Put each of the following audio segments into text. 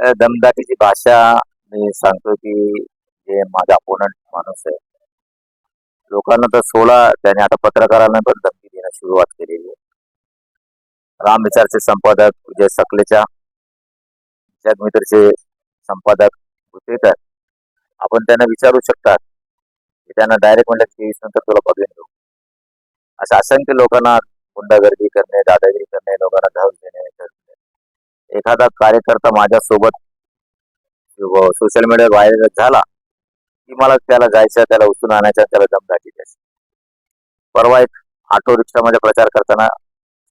दमदाटीची भाषा मी सांगतो की जे माझा अपोनंट माणूस आहे लोकांना तर सोडा त्याने आता पत्रकारांना पण धमकी देण्यास सुरुवात केलेली आहे राम विचारचे संपादक विजय सकलेच्या जगमित्रचे संपादक होते तर आपण त्यांना विचारू शकतात की त्यांना डायरेक्ट म्हणलं तेवीस नंतर तुला बघेन घेऊ असं असंख्य लोकांना गुंडागर्दी करणे दादागिरी करणे लोकांना धाव देणे करणे. एखादा कार्यकर्ता माझ्यासोबत सोशल मीडियावर व्हायरल झाला की मला त्याला जायचं त्याला उचलून आणायचं त्याला दमदाटी द्यायची परवा एक ऑटो रिक्षामध्ये प्रचार करताना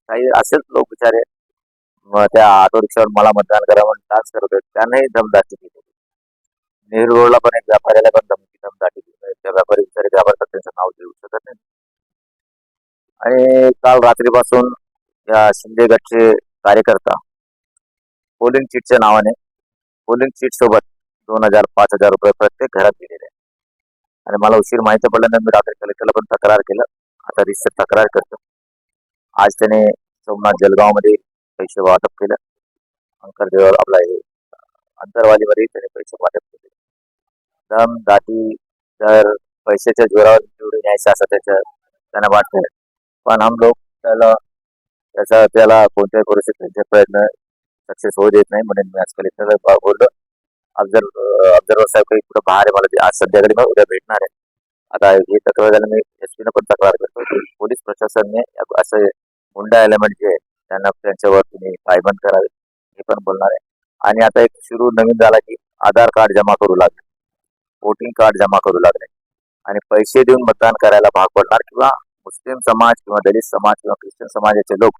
काही असेच लोक बिचारे मग त्या ऑटो रिक्षावर मला मतदान करा म्हणून डान्स करत होते. त्यांनाही दमदाटी दिली नेहरू रोडला पण एक व्यापाऱ्याला पण धमकी दमदाटी दिली त्या व्यापारी बिचारे व्यापार त्यांचं नाव देऊ शकत नाही. आणि काल रात्रीपासून या शिंदे गटचे कार्यकर्ता पोलिंग चिटच्या नावाने. पोलिंग चिट सोबत दोन हजार पाच हजार रुपये प्रत्येक घरात दिलेले आहे. आणि मला उशीर माहिती पडल्यानंतर मी रात्री कलेक्टरला पण तक्रार केलं. आता रिसर तक्रार करतो. आज त्याने सोमनाथ जलगावमध्ये पैसे वाटप केलं. अंकरदेव आपला हे अंतरवालीमध्ये त्याने पैसे वाटप केले. दम दाटी तर पैशाच्या जोरावर निवडून यायचं असं त्याच्या त्यांना वाटतं पण हम लोक त्याला त्याचा त्याला कोणत्याही करू त्यांचे प्रयत्न सक्सेस होऊ देत नाही म्हणून मी आज कलेक्टरला बोललो. ऑब्झर्व ऑब्झर्वर साहेब काही कुठं बाहेर आहे. मला ते आज सध्याकडे मग उद्या भेटणार आहे. आता हे तक्रार झालं मी एस पीनं पण तक्रार करतो की पोलीस प्रशासनाने असं हुंडा एलिमेंट जे आहे त्यांना त्यांच्यावर तुम्ही पायबंद करावे हे पण बोलणार आहे. आणि आता एक सुरू नवीन झाला की आधार कार्ड जमा करू लागले. वोटिंग कार्ड जमा करू लागले. आणि पैसे देऊन मतदान करायला भाग पडणार किंवा मुस्लिम समाज किंवा दलित समाज किंवा ख्रिश्चन समाजाचे लोक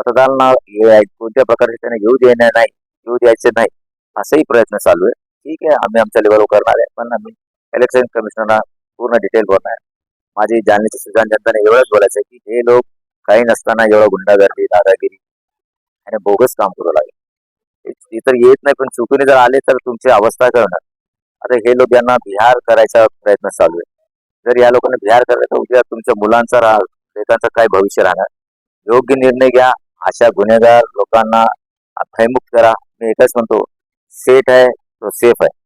मतदारांना ये- कोणत्या प्रकारचे त्यांना येऊ देणार नाही येऊ द्यायचे नाही असाही प्रयत्न चालू आहे. ठीक आहे आम्ही आमच्या लेवलवर करणार आहे. पण आम्ही इलेक्शन कमिशनरला पूर्ण डिटेल बोलणार आहे. माझी जाणण्याची सुजान जनताने एवढंच बोलायचं आहे की हे लोक काही नसताना एवढं गुंडागर्दी दादागिरी आणि बोगस काम करू लागले. ते तर येत नाही पण चुकून जर आले तर तुमची अवस्था करणार आता हे लोक यांना बिहार करायचा प्रयत्न चालू आहे. जर या लोकांना बिहार करायचं तर उद्या तुमच्या मुलांचा राह लेकांचं काय भविष्य राहणार? योग्य निर्णय घ्या अशा गुन्हेगार लोकांना भयमुक्त करा. मी एकच म्हणतो सेट आहे तो सेफ आहे.